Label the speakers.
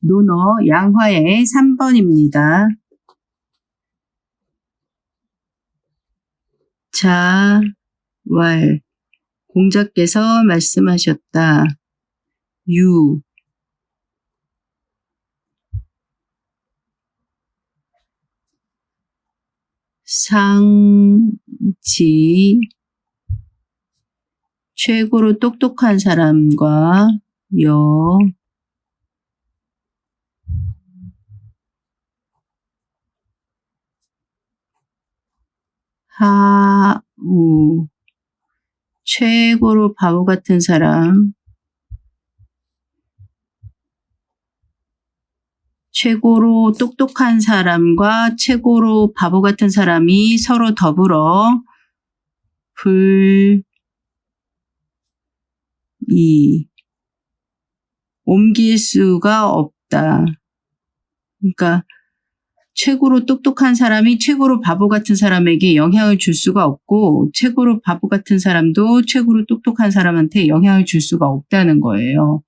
Speaker 1: 논어 양화의 3번입니다. 자, 왈. 공자께서 말씀하셨다. 유. 상지. 최고로 똑똑한 사람과 여. 하우. 최고로 바보 같은 사람. 최고로 똑똑한 사람과 최고로 바보 같은 사람이 서로 더불어 불, 이, 옮길 수가 없다. 그러니까, 최고로 똑똑한 사람이 최고로 바보 같은 사람에게 영향을 줄 수가 없고, 최고로 바보 같은 사람도 최고로 똑똑한 사람한테 영향을 줄 수가 없다는 거예요.